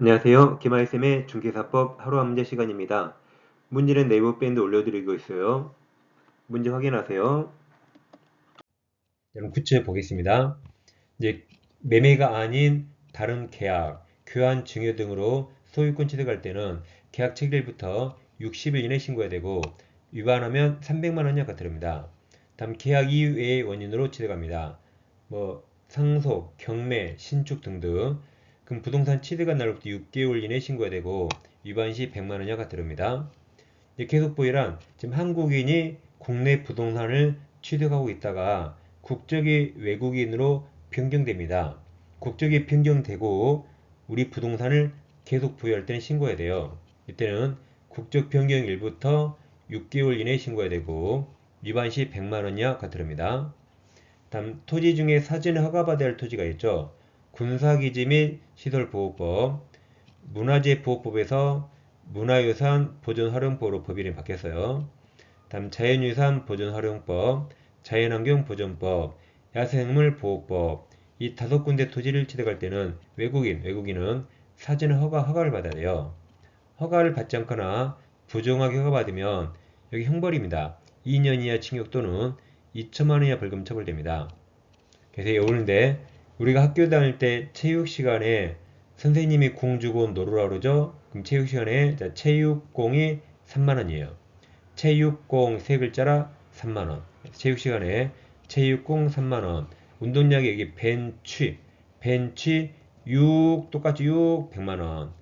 안녕하세요. 김아이쌤의 중개사법 하루 한 문제 시간입니다. 문제는 네이버 밴드 올려드리고 있어요. 문제 확인하세요. 여러분 구체 보겠습니다. 이제 매매가 아닌 다른 계약, 교환 증여 등으로 소유권 취득할 때는 계약 체결부터 60일 이내 신고해야 되고 위반하면 300만 원 이하가 들어옵니다. 다음 계약 이외의 원인으로 취득합니다. 뭐 상속, 경매, 신축 등등 그럼 부동산 취득한 날로부터 6개월 이내 신고해야 되고 위반 시 100만 원 이하가 들어옵니다. 계속 보유란 지금 한국인이 국내 부동산을 취득하고 있다가 국적이 외국인으로 변경됩니다. 국적이 변경되고 우리 부동산을 계속 보유할 때는 신고해야 돼요. 이때는 국적 변경일부터 6개월 이내에 신고해야 되고 위반 시 100만 원 이하가 들어옵니다. 다음 토지 중에 사전에 허가받아야 할 토지가 있죠. 군사기지 및 시설보호법, 문화재보호법에서 문화유산 보존활용법으로 법이 이름이 바뀌었어요. 다음 자연유산 보존활용법, 자연환경보존법, 야생물보호법 이 다섯 군데 토지를 취득할 때는 외국인, 외국인은 사전 허가, 허가를 받아야 돼요. 허가를 받지 않거나 부정하게 허가받으면 여기 형벌입니다. 2년 이하 징역 또는 2천만 원 이하 벌금 처벌됩니다. 그래서 오는데 우리가 학교 다닐 때 체육 시간에 선생님이 공 주고 놀으라 그러죠? 그럼 체육 시간에 체육공이 3만 원이에요. 체육공 세 글자라 3만 원. 체육 시간에 체육공 3만 원. 운동량이 여기 벤치, 벤치 6 똑같죠? 6 100만 원.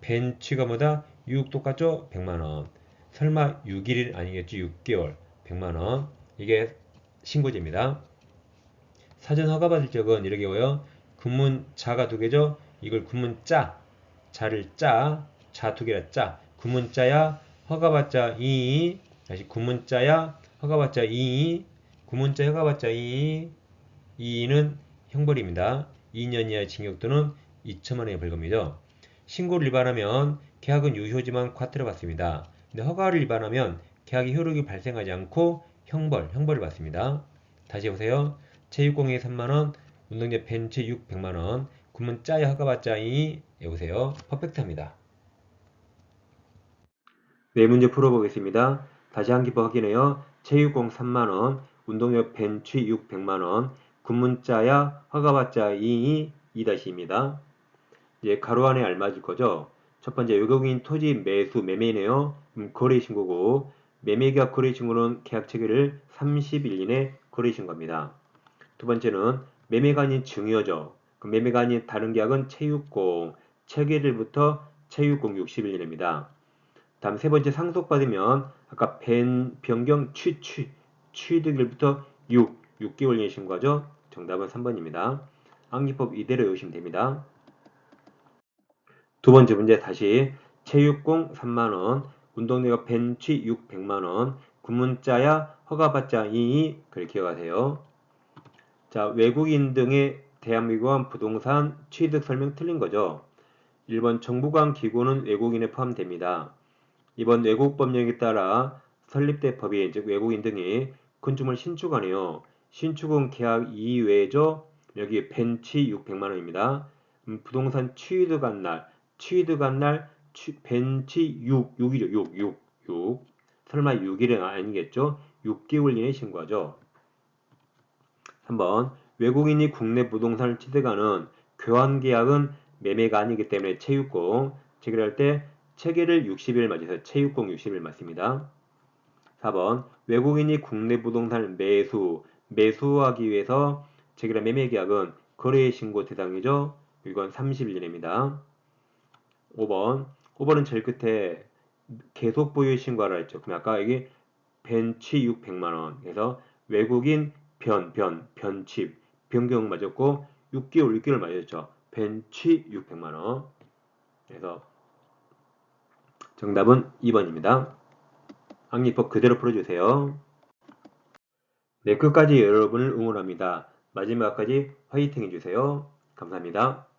벤치가 뭐다? 6 똑같죠? 100만 원. 설마 6일 아니겠지? 6개월 100만 원. 이게 신고제입니다. 사전 허가받을 적은 이렇게 오요. 군문 자가 두 개죠. 이걸 군문 자, 자를 짜, 자 두 개라 짜. 군문 자야 허가받자 이, 다시 군문 자야 허가받자 이, 군문 자 허가받자 이, 이는 형벌입니다. 2년 이하 징역 또는 2천만 원의 벌금이죠. 신고를 위반하면 계약은 유효지만 과태료 받습니다. 근데 허가를 위반하면 계약의 효력이 발생하지 않고 형벌, 형벌을 받습니다. 다시 보세요. 체육공예 3만원, 운동재 벤치 6 0 0만원, 군문 짜야 허가받자이 여보세요. 퍼펙트합니다. 네 문제 풀어보겠습니다. 다시 한 기법 확인해요. 체육공 3만원, 운동역 벤치 6 0 0만원, 군문 짜야 허가받자 이 2-2입니다. 이제 가로 안에 알맞을 거죠. 첫 번째 외국인 토지 매수 매매네요. 음, 거래 신고고 매매 계약 거래 신고는 계약 체결을 30일 이내 거래 신고입니다. 두 번째는 아닌 증여죠. 그 아닌 다른 계약은 체육공, 체계일부터 체육공 60일 이내입니다. 다음 세 번째 상속받으면 아까 벤, 변경, 취, 취, 취득일부터 6, 6개월 이내 신고하죠. 정답은 3번입니다. 암기법 이대로 외우시면 됩니다. 두 번째 문제 다시 체육공 3만원, 운동내가 벤치 6 0 0만원, 군문자야 허가받자 2 그렇게 기억하세요. 자, 외국인 등의 대한민국은 부동산 취득 설명 틀린 거죠. 1번 정부관 기구는 외국인에 포함됩니다. 이번 외국 법령에 따라 설립된 법인, 즉 외국인 등이 건축물 신축하네요. 신축은 계약 이외죠. 여기 벤치 600만원입니다. 음, 부동산 취득한 날, 취득한 날 취, 벤치 6, 6이죠. 6, 6, 6. 설마 6일은 아니겠죠? 6개월 이내 신고하죠. 3번 외국인이 국내 부동산을 취득하는 교환 계약은 매매가 아니기 때문에 체육공 체결할 때 체계를 60일 맞아서 체육공 60일 맞습니다. 4번 외국인이 국내 부동산을 매수 매수하기 위해서 체결한 매매 계약은 거래 신고 대상이죠. 이건 30일 이내입니다. 5번 5번은 제일 끝에 계속 보유 신고하라 했죠. 그럼 아까 여기 벤치 600만원 그래서 외국인 변, 변, 변칩, 변경 맞았고 6개월, 6개월 맞았죠. 벤치 600만원. 그래서 정답은 2번입니다. 악리법 그대로 풀어주세요. 네, 끝까지 여러분을 응원합니다. 마지막까지 화이팅 해주세요. 감사합니다.